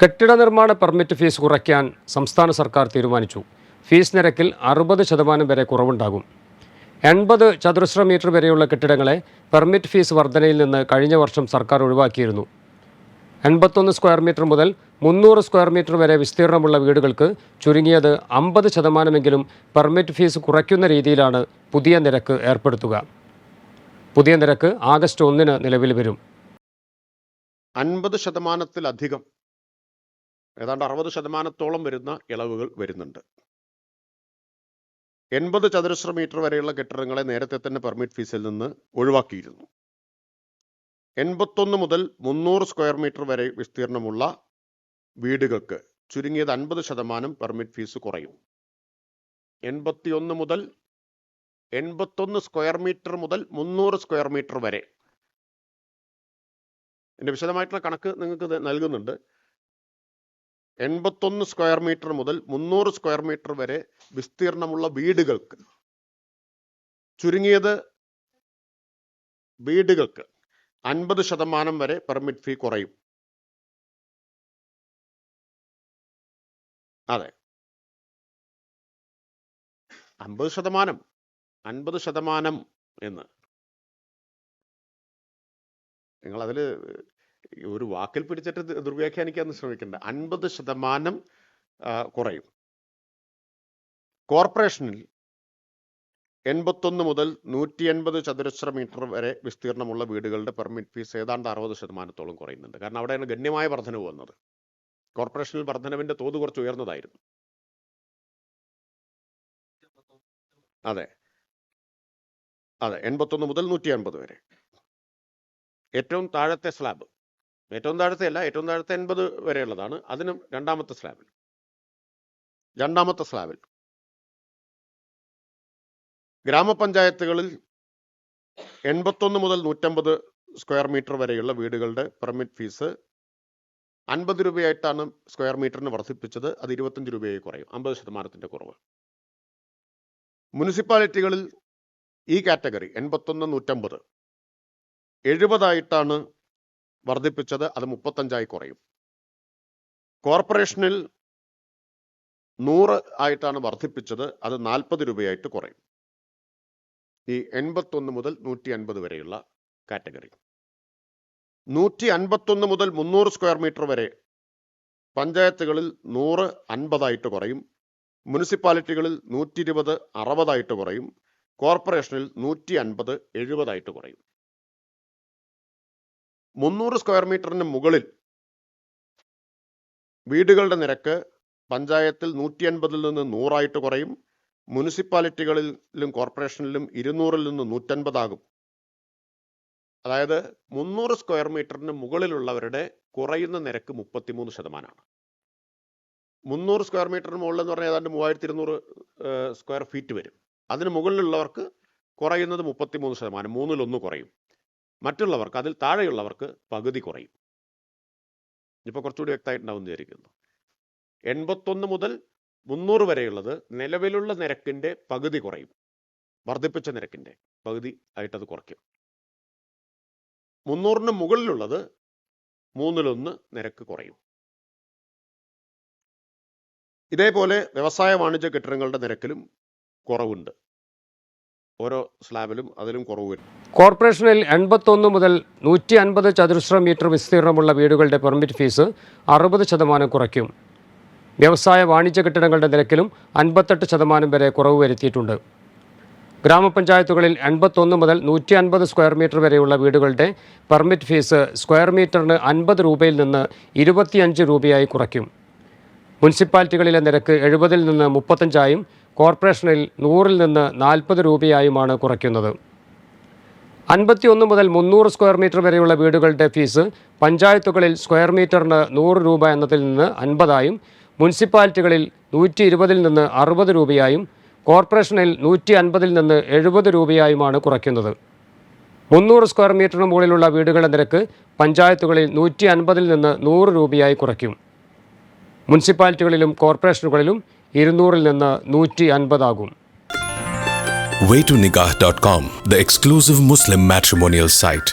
കെട്ടിട നിർമ്മാണ permit fees കുറയ്ക്കാൻ സംസ്ഥാന സർക്കാർ തീരുമാനിച്ചു. ഫീസ് നിരക്കിൽ അറുപത് ശതമാനം വരെ കുറവുണ്ടാകും. എൺപത് ചതുരശ്ര മീറ്റർ വരെയുള്ള കെട്ടിടങ്ങളെ പെർമിറ്റ് ഫീസ് വർധനയിൽ നിന്ന് കഴിഞ്ഞ വർഷം സർക്കാർ ഒഴിവാക്കിയിരുന്നു. എൺപത്തൊന്ന് സ്ക്വയർ മീറ്റർ മുതൽ മുന്നൂറ് സ്ക്വയർ മീറ്റർ വരെ വിസ്തീർണമുള്ള വീടുകൾക്ക് ചുരുങ്ങിയത് അമ്പത് ശതമാനമെങ്കിലും പെർമിറ്റ് ഫീസ് കുറയ്ക്കുന്ന രീതിയിലാണ് പുതിയ നിരക്ക് ഏർപ്പെടുത്തുക. പുതിയ നിരക്ക് ആഗസ്റ്റ് ഒന്നിന് നിലവിൽ വരും. അൻപത് ശതമാനത്തിലധികം ഏതാണ്ട് അറുപത് ശതമാനത്തോളം വരുന്ന ഇളവുകൾ വരുന്നുണ്ട്. എൺപത് ചതുരശ്ര മീറ്റർ വരെയുള്ള കെട്ടിടങ്ങളെ നേരത്തെ തന്നെ പെർമിറ്റ് ഫീസിൽ നിന്ന് ഒഴിവാക്കിയിരുന്നു. എൺപത്തൊന്ന് മുതൽ മുന്നൂറ് സ്ക്വയർ മീറ്റർ വരെ വിസ്തീർണമുള്ള വീടുകൾക്ക് ചുരുങ്ങിയത് അൻപത് ശതമാനം പെർമിറ്റ് ഫീസ് കുറയും. എൺപത്തിയൊന്ന് മുതൽ എൺപത്തൊന്ന് സ്ക്വയർ മീറ്റർ മുതൽ മുന്നൂറ് സ്ക്വയർ മീറ്റർ വരെ. എന്റെ വിശദമായിട്ടുള്ള കണക്ക് നിങ്ങൾക്ക് നൽകുന്നുണ്ട്. എൺപത്തൊന്ന് സ്ക്വയർ മീറ്റർ മുതൽ മുന്നൂറ് സ്ക്വയർ മീറ്റർ വരെ വിസ്തീർണമുള്ള വീടുകൾക്ക്. ചുരുങ്ങിയത് വീടുകൾക്ക് അൻപത് ശതമാനം വരെ പെർമിറ്റ് ഫീ കുറയും. അതെ. അമ്പത് ശതമാനം അൻപത് ശതമാനം എന്ന്. നിങ്ങൾ അതിൽ ഒരു വാക്കിൽ പിടിച്ചിട്ട് ദുർവ്യാഖ്യാനിക്കാൻ ശ്രമിക്കേണ്ട. അൻപത് ശതമാനം കുറയും. കോർപ്പറേഷനിൽ എൺപത്തൊന്ന് മുതൽ നൂറ്റി എൺപത് ചതുരശ്ര മീറ്റർ വരെ വിസ്തീർണമുള്ള വീടുകളുടെ പെർമിറ്റ് ഫീസ് ഏതാണ്ട് അറുപത് ശതമാനത്തോളം കുറയുന്നുണ്ട്. കാരണം അവിടെയാണ് ഗണ്യമായ വർധനവ് വന്നത്. കോർപ്പറേഷനിൽ വർധനവിന്റെ തോത് കുറച്ച് ഉയർന്നതായിരുന്നു. അതെ. അതെ എൺപത്തൊന്ന് മുതൽ നൂറ്റി അൻപത് വരെ. ഏറ്റവും താഴത്തെ സ്ലാബ്. ഏറ്റവും താഴത്തെ അല്ല ഏറ്റവും താഴത്തെ എൺപത് വരെയുള്ളതാണ്. അതിനും രണ്ടാമത്തെ സ്ലാബിൽ. രണ്ടാമത്തെ സ്ലാബിൽ. ഗ്രാമപഞ്ചായത്തുകളിൽ എൺപത്തൊന്ന് മുതൽ നൂറ്റമ്പത് സ്ക്വയർ മീറ്റർ വരെയുള്ള വീടുകളുടെ പെർമിറ്റ് ഫീസ് അൻപത് രൂപയായിട്ടാണ് സ്ക്വയർ മീറ്ററിന് വർദ്ധിപ്പിച്ചത്. അത് ഇരുപത്തഞ്ച് രൂപയായി കുറയും. അമ്പത് ശതമാനത്തിന്റെ കുറവ്. മുനിസിപ്പാലിറ്റികളിൽ ഈ കാറ്റഗറി എൺപത്തൊന്ന് നൂറ്റമ്പത് എഴുപതായിട്ടാണ് വർദ്ധിപ്പിച്ചത് അത് മുപ്പത്തഞ്ചായി കുറയും. കോർപ്പറേഷനിൽ നൂറ് ആയിട്ടാണ് വർദ്ധിപ്പിച്ചത് അത് നാൽപ്പത് രൂപയായിട്ട് കുറയും. ഈ എൺപത്തൊന്ന് മുതൽ നൂറ്റി അൻപത് വരെയുള്ള കാറ്റഗറി. നൂറ്റി അൻപത്തൊന്ന് മുതൽ മുന്നൂറ് സ്ക്വയർ മീറ്റർ വരെ പഞ്ചായത്തുകളിൽ നൂറ് അൻപതായിട്ട് കുറയും. മുനിസിപ്പാലിറ്റികളിൽ നൂറ്റി ഇരുപത് അറുപതായിട്ട് കുറയും. കോർപ്പറേഷനിൽ നൂറ്റി അൻപത് എഴുപതായിട്ട് കുറയും. മുന്നൂറ് സ്ക്വയർ മീറ്ററിന് മുകളിൽ വീടുകളുടെ നിരക്ക് പഞ്ചായത്തിൽ നൂറ്റി അൻപതിൽ നിന്ന് നൂറായിട്ട് കുറയും. മുനിസിപ്പാലിറ്റികളിലും കോർപ്പറേഷനിലും ഇരുന്നൂറിൽ നിന്ന് നൂറ്റൻപതാകും. അതായത് മുന്നൂറ് സ്ക്വയർ മീറ്ററിന് മുകളിലുള്ളവരുടെ കുറയുന്ന നിരക്ക് മുപ്പത്തിമൂന്ന് ശതമാനമാണ്. മുന്നൂറ് സ്ക്വയർ മീറ്ററിന് മുകളിൽ എന്ന് പറഞ്ഞാൽ ഏതാണ്ട് മൂവായിരത്തി ഇരുന്നൂറ് സ്ക്വയർ ഫീറ്റ് വരും. അതിന് മുകളിലുള്ളവർക്ക് കുറയുന്നത് മുപ്പത്തിമൂന്ന് ശതമാനം മൂന്നിലൊന്ന് കുറയും. മറ്റുള്ളവർക്ക് അതിൽ താഴെയുള്ളവർക്ക് പകുതി കുറയും. ഇപ്പോൾ കുറച്ചുകൂടി വ്യക്തമായിട്ടുണ്ടാവും വിചാരിക്കുന്നു. എൺപത്തൊന്ന് മുതൽ മുന്നൂറ് വരെയുള്ളത് നിലവിലുള്ള നിരക്കിന്റെ പകുതി കുറയും. വർദ്ധിപ്പിച്ച നിരക്കിന്റെ പകുതി ആയിട്ടത് കുറയ്ക്കും. മുന്നൂറിന് മുകളിലുള്ളത് മൂന്നിലൊന്ന് നിരക്ക് കുറയും. ഇതേപോലെ വ്യവസായ വാണിജ്യ കെട്ടിടങ്ങളുടെ നിരക്കിലും കുറവുണ്ട്. ഓരോ സ്ലാബിലും അതിലും കുറവ് വരും. കോർപ്പറേഷനിൽ എൺപത്തൊന്ന് മുതൽ നൂറ്റി അൻപത് ചതുരശ്ര മീറ്റർ വിസ്തീർണമുള്ള വീടുകളുടെ പെർമിറ്റ് ഫീസ് അറുപത് ശതമാനം കുറയ്ക്കും. വ്യവസായ വാണിജ്യ കെട്ടിടങ്ങളുടെ നിരക്കിലും അൻപത്തെട്ട് ശതമാനം വരെ കുറവ് വരുത്തിയിട്ടുണ്ട്. ഗ്രാമപഞ്ചായത്തുകളിൽ എൺപത്തൊന്ന് മുതൽ നൂറ്റി അൻപത് സ്ക്വയർ മീറ്റർ വരെയുള്ള വീടുകളുടെ പെർമിറ്റ് ഫീസ് സ്ക്വയർ മീറ്ററിന് അൻപത് രൂപയിൽ നിന്ന് ഇരുപത്തിയഞ്ച് രൂപയായി കുറയ്ക്കും. മുനിസിപ്പാലിറ്റികളിലെ നിരക്ക് എഴുപതിൽ നിന്ന് മുപ്പത്തഞ്ചായും കോർപ്പറേഷനിൽ നൂറിൽ നിന്ന് നാൽപ്പത് രൂപയായുമാണ് കുറയ്ക്കുന്നത്. അൻപത്തിയൊന്ന് മുതൽ മുന്നൂറ് സ്ക്വയർ മീറ്റർ വരെയുള്ള വീടുകളുടെ ഫീസ് പഞ്ചായത്തുകളിൽ സ്ക്വയർ മീറ്ററിന് നൂറ് രൂപ എന്നതിൽ നിന്ന് അൻപതായും മുനിസിപ്പാലിറ്റികളിൽ നൂറ്റി ഇരുപതിൽ നിന്ന് അറുപത് രൂപയായും കോർപ്പറേഷനിൽ നൂറ്റി അൻപതിൽ നിന്ന് എഴുപത് രൂപയായുമാണ് കുറയ്ക്കുന്നത്. മുന്നൂറ് സ്ക്വയർ മീറ്ററിന് മുകളിലുള്ള വീടുകളുടെ നിരക്ക് പഞ്ചായത്തുകളിൽ നൂറ്റി അൻപതിൽ നിന്ന് നൂറ് രൂപയായി കുറയ്ക്കും. മുനിസിപ്പാലിറ്റികളിലും കോർപ്പറേഷനുകളിലും ഇരുന്നൂറിൽ നിന്ന് നൂറ്റി അൻപതാകും waytonikah.com, the exclusive Muslim matrimonial site.